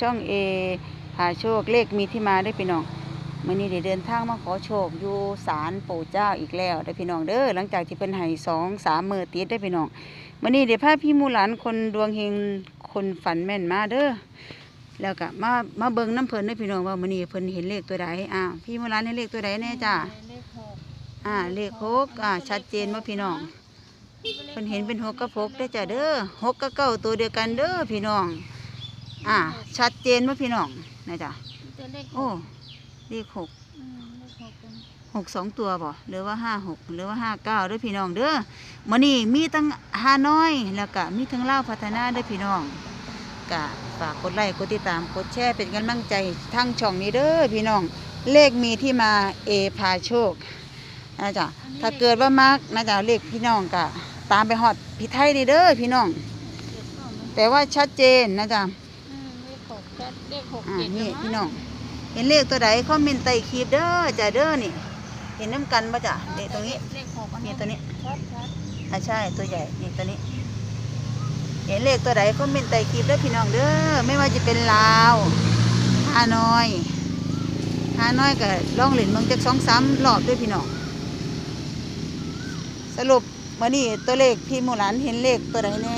ช่องเอหาโชคเลขมีที่มาได้พี่น้องมื้อนี้ได้เดินทางมาขอโชคอยู่ศาลปู่เจ้าอีกแล้วได้พี่น้องเด้อหลังจากที่เพิ่นให้สองสามมือติดได้พี่น้องมื้อนี้ได้พาพี่มูหลานคนดวงเฮงคนฝันแม่นมาเด้อแล้วก็มามาเบิ่งน้ำเพลินเด้พี่น้องว่ามื้อนี้เพิ่นเห็นเลขตัวใดอ้าวพี่มูหลานเห็นเลขตัวใดแน่จ้าอ่าเลขหกอ่าชัดเจนว่าพี่น้องเพิ่นเห็นเป็นหกกับหกได้จ้ะเด้อหกกับเก้าตัวเดียวกันเด้อพี่น้อง อ่า ชัดเจนว่าพี่น้องนะจ๊ะจะเลขหโอ้กเลขหกอืมเลขหกเป็นหกสองตัวบ่หรือว่าห้าหกหรือว่าห้าเก้าเด้อพี่น้องเด้อมื้อนี้มีทั้งฮานอยแล้วก็มีทั้งลาวพัฒนาเด้อพี่น้องก็ฝากกดไลค์กดติดตามกดแชร์เป็นกำลังใจทั้งช่องนี้เด้อพี่น้อง เลขมีที่มาเอพาโชคนะจ๊ะถ้าเกิดว่ามักนะจ๊ะเลขพี่น้องก็ตามไปฮอดพี่ไทยนี่เด้อพี่น้อง เจ็ดเก้าไหมแต่ว่าชัดเจนนะจ๊ะ อืมเลขหกจะเลขหกอ่าเจ็ดนี่เหรพี่น้อง เห็นเลขตัวใดคอมเมนต์ใต้คลิปเด้อจ้ะเด้อนี่ เห็นน้ำกันปะจ้ะนี่ตรงนี้ เลขหกอันี่ตัวนี้ ชัดชัดอ่าใช่ตัวใหญ่นี่ตัวนี้ เห็นเลขตัวใดคอมเมนต์ใต้คลิปเด้อพี่น้องเด้อไม่ว่าจะเป็นลาวฮานอยฮานอยก็ล่องเหรียญเมืองจักสองสามรอบด้วยพี่น้องสรุปมานี่ตัวเลขพี่หมูหลานเห็นเลขตัวใดแน่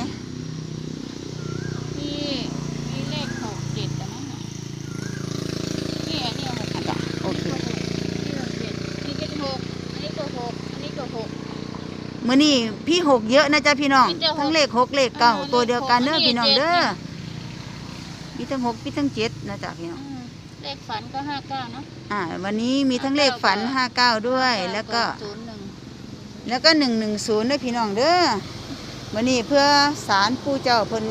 นี่นี่เลขหกเจ็ดแต่นั่นน่ะนี่อันนี้หก อะจ้ะโอเค นี่หกเจ็ดนี่ก็หกอันนี้ก็หกอันนี้ก็หก มื่อนี้พี่หกเยอะนะจ๊ะพี่น้อง มีแต่หกทั้งเลขหกเลขเก้าอ่าตัวเดียวกันเลเด้อขหกพี่น้องอันนี้เด้อเจ็ด มีทั้งหกมีทั้งเจ็ดนะจ๊ะพี่น้องอืมเลขฝันก็ห้าเก้าเนาะ อ่า วันนี้มีทั้งเลขฝันห้าเก้าด้วย แล้วก็ ศูนย์หนึ่งแล้วก็หนึ่งหนึ่งศูนย์ด้วยพี่น้องเด้อวันนี้เพื่อสารผู้เจ้าเพิ่น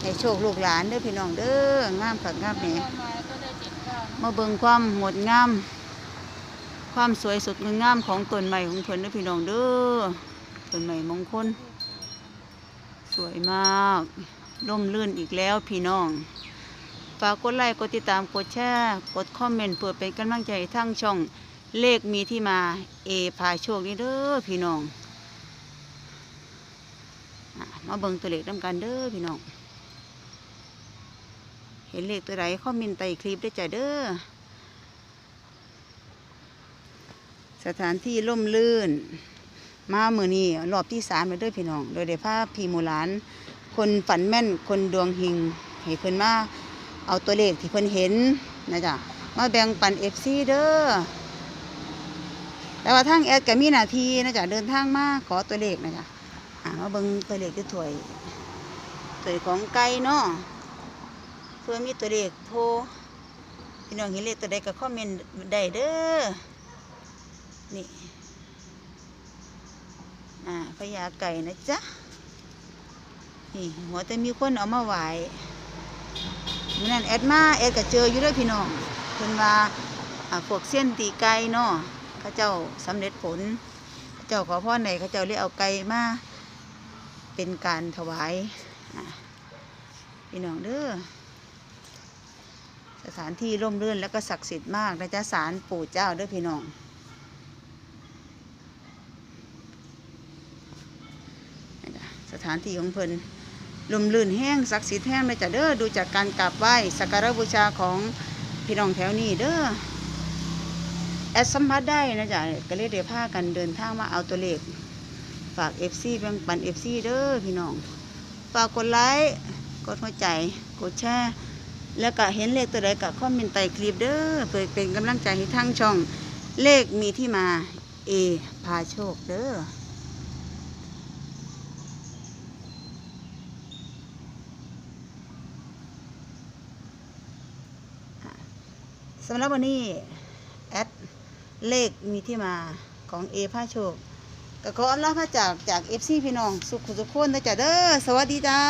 ให้โชคลูกหลานเด้อพี่น้องเด้องามขักงามแหน่แล้วมาก็ได้เจ็ดเก้าเนาะมาเบิ่งความงดงาม ความสวยสดงดงามของต้นไม้ของเพิ่นเด้อพี่น้องเด้อ ต้นไม้มงคล สวยมากร่มรื่นอีกแล้วพี่น้อง ฝากกดไลค์กดติดตามกดแชร์กดคอมเมนต์เพื่อเป็นกำลังใจทั้งช่องเลขมีที่มาเอพาโชคนี่เด้อพี่น้องมาเบิ่งตัวเลขนำกันเด้อพี่น้องเห็นเลขตัวไหนคอมเมนต์ใต้คลิปได้จ้ะเด้อสถานที่ร่มรื่น มามือนี้รอบที่สามแล้วเด้อพี่น้อง โดยได้พาพี่หมูลาน คนฝันแม่นคนดวงเฮงให้เพิ่นมาเอาตัวเลขที่เพิ่นเห็นนะจ๊ะมาแบ่งปันเอฟซีเด้อแต่ว่าทางแอดก็มีหน้าที่นะจ๊ะเดินทางมาขอตัวเลขนะจ๊ะอ่ามาเบิ่งตัวเลขที่ถวยถวยของไก่เนาะเพื่อมีตัวเลขโทรพี่น้องเห็นเลขตัวใดก็คอมเมนต์ได้เด้อนี่ อ่าพญาไก่นะจ๊ะ นี่หัวแต่มีคนเอามาไหวนั้นแอดมาแอดก็เจออยู่ด้วยพี่น้องเพิ่นว่าอ่าพวกเส้นตีไก่เนาะเขาเจ้าสำเร็จผลเขาเจ้าขอพรไหนเขาเจ้าเลยเอาไก่มาเป็นการถวายพี่น้องเด้อสถานที่ร่มรื่นแล้วก็ศักดิ์สิทธิ์มากนะจ๊ะศาลปู่เจ้าเด้อพี่น้อง ส ถานที่ของเพิ่นลมลื่นแห้งศักดิ์สิทธิ์แห้งเลยจ้ะเด้อดูจากการกราบไหว้สักการะบูชาของพี่น้องแถวนี้เด้อแอดสัมผัสได้นะจ๊ะก็เลยได้พากันเดินทางมาเอาตัวเลขฝากเอฟซีแบ่งปันเอฟซีเด้อพี่น้อง ฝากกดไลค์กดหัวใจกดแชร์แล้วก็เห็นเลขตัวใดก็คอมเมนต์ใต้คลิปเด้อเพื่อเป็นกำลังใจให้ทั้งช่องเลขมีที่มาเอพาโชคเด้อ สำหรับวันนี้แอดเลขมีที่มาของเอผ้าโชคก็ขออำลาพระจากจากเอฟซีพี่น้อง สุขสุขคนนะจ๊ะเด้อสวัสดีจ้า